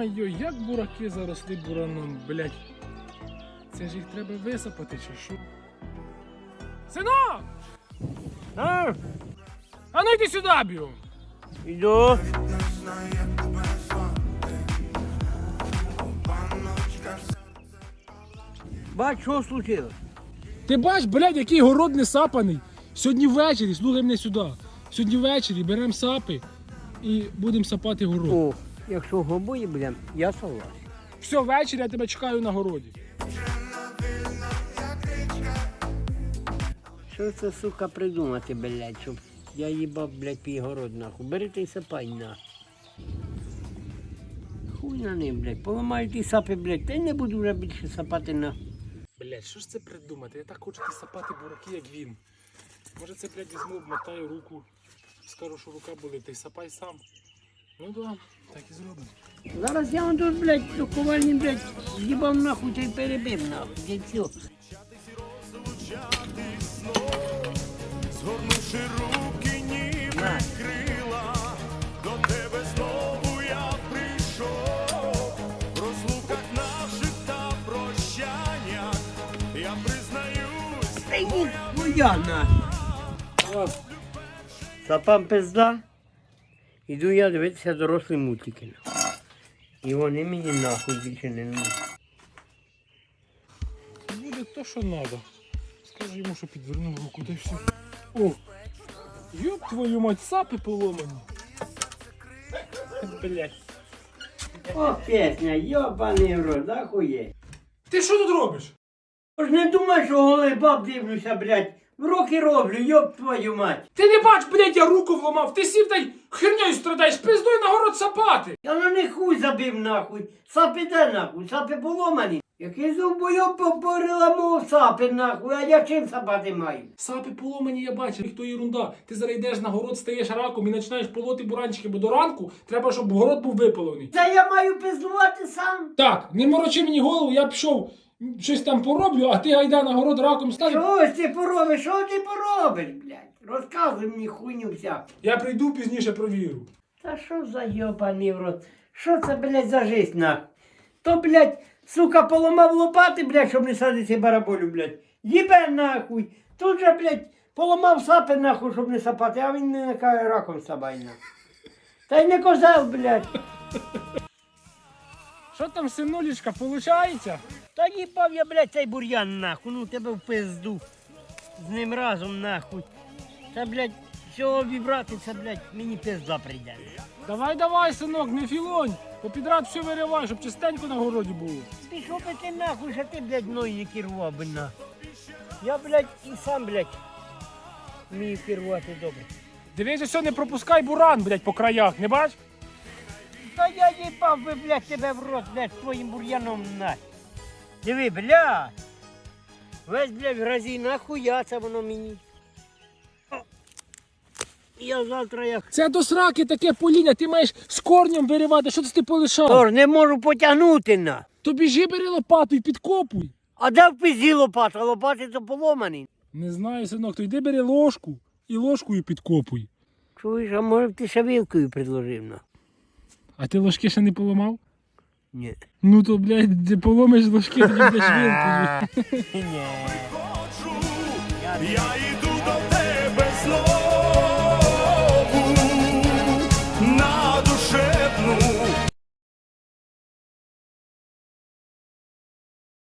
Ой-ой-ой, як бураки заросли бураном, блядь. Це ж їх треба висипати, чи що? Синок! А, А ну йди сюди, б'ю! іду. Бач, що случилось? Ти бач, блядь, який город не сапаний. Сьогодні ввечері, слухай мене сюди. Сьогодні ввечері беремо сапи і будемо сапати город. О, якщо гобує, блям, я согласен. Все, ввечері я тебе чекаю на городі. Що це, сука, придумати, блядь, щоб я їбав, блядь, твій город, нахуй. Бери ти сапай, нахуй. Хуй на ним, блядь, поламаю ті сапи, блядь, та й не буду вже більше сапати на. Блядь, що ж це придумати? Я так хочу ті сапати бураки, як він. Може це, блядь, візьму, обмотаю руку, скажу, що рука болить, ти сапай сам. Ну да, так і зробимо. Зараз я вам тут, блядь, ковальні, блядь, їбав нахуй та й перебив, нахуй, все. Згорнувши руки, ніби На. крила, до тебе знову я прийшов. В розлуках наших та прощаннях я признаюсь, Та йди, твоя, нахуй. Сапам пизда. Іду я дивитися дорослі мультики. І вони мені нахуй більше не нужні. Буде то, що треба. Скажи йому, що підвернув руку, та й все. О! Йоп твою мать, сапи поломані. Блядь. О, пісня, йобаний в рот, ахує. Ти що тут робиш? Тож не думай, що голий баб дивлюся, блядь. В роки роблю, йоб твою мать. Ти не бач, блядь, я руку вломав, ти сів та й хернею страдаєш, пиздуй на город сапати. Я на них хуй забив нахуй. Сапи де нахуй, сапи поломані. Який зубойоб попорила мов сапи нахуй, а я чим сапати маю? Сапи поломані, я бачив, то ерунда. Ти зараз йдеш на город, стаєш раком і починаєш полоти буранчики, бо до ранку треба, щоб город був випалений. Це я маю пиздувати сам. Так, не морочи мені голову, я пішов, щось там пороблю, а ти гайда на город раком стань. Що ось ти поробиш, що ти поробиш, блядь? Розказуй мені хуйню всяку. Я прийду пізніше провірю. Та що за йобаний в рот? Що це, блядь, за жизнь нахуй? То, блядь, сука, поламав лопати, блядь, щоб не садити бараболю, блядь. Їбе нахуй. Тут же, блядь, поламав сапи нахуй, щоб не сапати, а він не накаже раком сабай нахуй. Та й не козел, блядь. Що там, синулечка, получається? Та їбав я, блядь, цей бур'ян нахуй, ну тебе в пизду. З ним разом нахуй. Та, блядь, всього це, блядь, мені пизда прийде. Давай, давай, синок, не філонь. Попідряд все виривай, щоб чистенько на городі було. Пішов би ти нахуй, що ти, блядь, мною не керував би нахуй. Я, блядь, і сам, блядь, вмію керувати добре. Дивись, все, не пропускай буран, блядь, по краях, не бач? Та я їбав би, блядь, тебе в рот, блядь, твоїм бур'яном нахуй. Диви, блядь. Весь, блядь, в грозі, нахуя це воно мені. Я завтра як... Це до сраки таке поління, ти маєш з корнем виривати, що це ти полишав? Тож не можу потягнути на. То біжи бери лопату і підкопуй. А де в пизі лопата? Лопати то поломані. Не знаю, синок, то йди бери ложку і ложкою підкопуй. Чуєш, а може б ти ще вилкою предложив на? А ти ложки ще не поламав? Ні. Ну то, блядь, ти поломиш ложки, тоді будеш вилкою. Ні. я йду